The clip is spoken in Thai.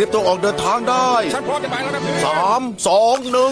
รีบต้องออกเดินทางได้สามสองหนึ่ง